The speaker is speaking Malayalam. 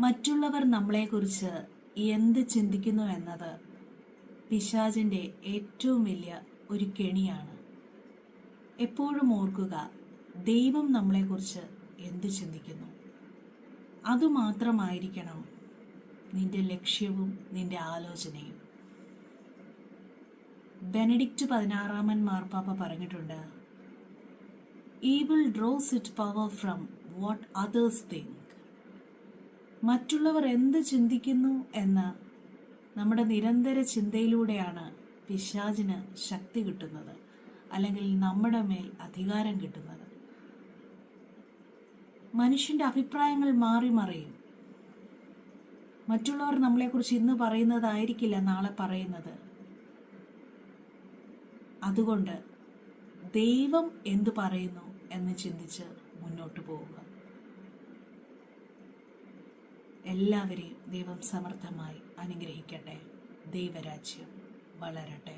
മറ്റുള്ളവർ നമ്മളെക്കുറിച്ച് എന്ത് ചിന്തിക്കുന്നു എന്നത് പിശാചിന്റെ ഏറ്റവും വലിയ ഒരു കെണിയാണ്. എപ്പോഴും ഓർക്കുക ദൈവം നമ്മളെക്കുറിച്ച് എന്ത് ചിന്തിക്കുന്നു? അതുമാത്രമായിരിക്കണം നിന്റെ ലക്ഷ്യവും നിന്റെ ആലോചനയും. ബെനഡിക്റ്റ് പതിനാറാമൻ മാർപ്പാപ്പ പറഞ്ഞിട്ടുണ്ട് evil draws it power from what others think മറ്റുള്ളവർ എന്ത് ചിന്തിക്കുന്നു എന്ന നമ്മുടെ നിരന്തര ചിന്തയിലൂടെയാണ് പിശാചിന് ശക്തി കിട്ടുന്നത്. അല്ലെങ്കിൽ നമ്മുടെ മേൽ അധികാരം കിട്ടുന്നത്. മനുഷ്യന്റെ അഭിപ്രായങ്ങൾ മാറി മറിയും. മറ്റുള്ളവർ നമ്മളെക്കുറിച്ച് ഇന്ന് പറയുന്നതായിരിക്കില്ല നാളെ പറയുന്നത്. അതുകൊണ്ട് ദൈവം എന്തു പറയുന്നു എന്ന് ചിന്തിച്ച് മുന്നോട്ട് പോവുക. എല്ലാവരെയും ദൈവം സമർത്ഥമായി അനുഗ്രഹിക്കട്ടെ. ദൈവരാജ്യം വളരട്ടെ.